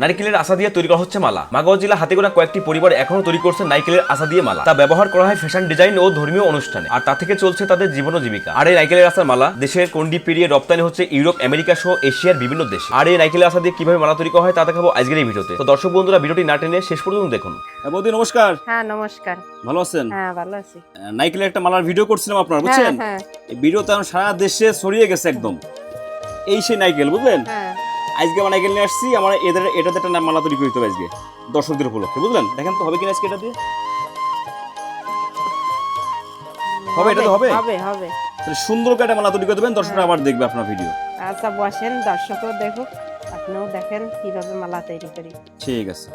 নারকেলের আশা দিয়ে তৈরি করা হচ্ছে মালা। মাগজ জেলা হাতে গোনা কয়েকটি পরিবার এখনও তৈরি করছে নারকেলের আশা দিয়ে মালা। তা ব্যবহার করা হয় ফ্যাশন ডিজাইন ও ধর্মীয় অনুষ্ঠানে। আর তা থেকে চলছে তাদের জীবন ও জীবিকা। আর এই নারকেলের আশার মালা দেশের কন্ডি পেরিয়ে রপ্তানি হচ্ছে ইউরোপ আমেরিকা সহ এশিয়ার বিভিন্ন দেশে। আর এই নারকেলের আশা দিয়ে কীভাবে মালা তৈরি করা হয় তা দেখাবো আজকের এই ভিডিওতে। তো দর্শক বন্ধুরা ভিডিওটি না টেনে শেষ পর্যন্ত দেখুন। বৌদি নমস্কার। হ্যাঁ নমস্কার। ভালো আছেন? হ্যাঁ ভালো আছি। নাইকেলের একটা মালার ভিডিও করছিলাম আপনার হ্যাঁ বুঝছেন? হ্যাঁ। এই ভিডিও তো সারা দেশে ছড়িয়ে গেছে একদম। এই সেই নাইকেল বুঝলেন? হ্যাঁ। আজকে আমার নাইকেল নিয়ে আসছি আমার এদের এটাতে একটা মালা তৈরি করতে হবে আজকে দর্শকদের উপলক্ষে বুঝলেন? দেখেন তো হবে কিনা আজকে এটা দিয়ে? হবে, এটা তো হবে? হবে হবে। তাহলে সুন্দর করে একটা মালা তৈরি করে দেবেন দর্শকরা আবার দেখবে আপনার ভিডিও। আচ্ছা বসেন দর্শকও দেখুক আপনিও দেখেন কীভাবে মালা তৈরি করি। ঠিক আছে।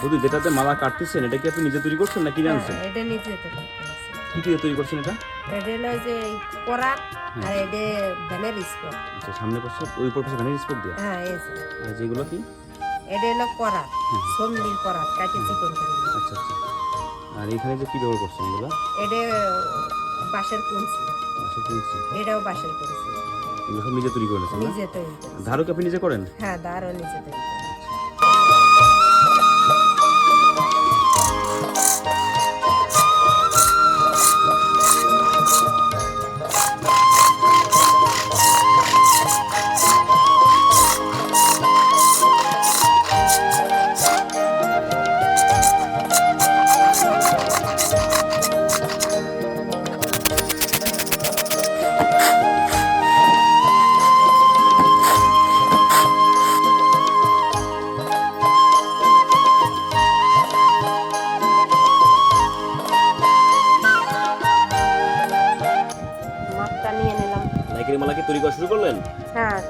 বৌদি যেটাতে মালা কাটতেছেন এটা কি আপনি নিজে তৈরি করছেন নাকি জানছেন হ্যাঁ, এটা নিজে তৈরি করেছি। কি দিয়ে তৈরি করছেন এটা? এটা হলো যে করা আর এটা ভ্যানের স্পট আচ্ছা সামনে পাশে ওই উপর পাশে ভ্যানিটি স্পোক দেওয়া হ্যাঁ এই যে। আর যেগুলো কি? এটা হলো করা হুম। সন্ধির করা কাটি চিকন করে। আচ্ছা আচ্ছা। আর এখানে যে কি ব্যবহার করছেন এগুলো? এটা বাঁশের কুঞ্চি। আচ্ছা কিনছি এটাও বাঁশের কুঞ্চি। এগুলো সব নিজে তৈরি করে নিয়েছেন নিজে তৈরি ধারক আপনি নিজে করেন? হ্যাঁ দাঁড়ও নিজে তৈরি নাইকের মালা কি তৈরি করা শুরু করলেন? হ্যাঁ।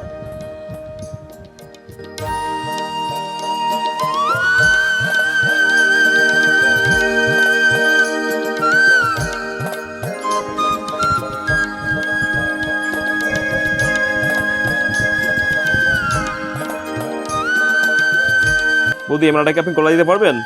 বৌদি এই মালাটাকে আপনি গলা দিতে পারবেন?